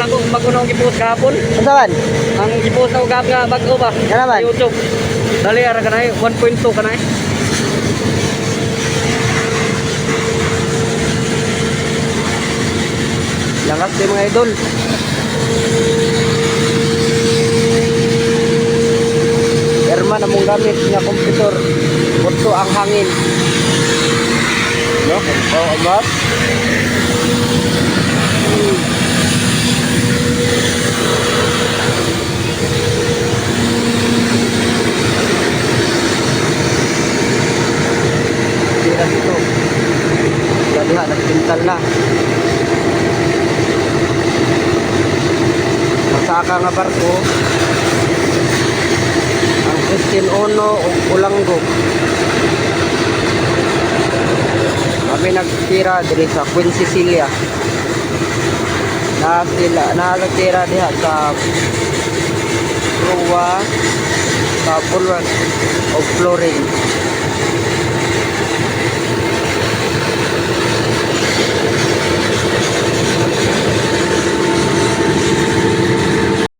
ako magunong gipost kahapon. Ano man? Ang gipost ako gab nga bago ba? Naman? Sa YouTube. Dali ara kanay 1.2 kanay. Lakas din mga idol. Herman among gamit nga komputer. Puto ang hangin. No? Oh, abas. Dito. Dali ha, nagpintal na. Masaka nga barko ang Christian Ono o Ulanggo kami nagtira diri sa Queen Cecilia na sila nagtira diha sa Rua sa Bulwark of Flooring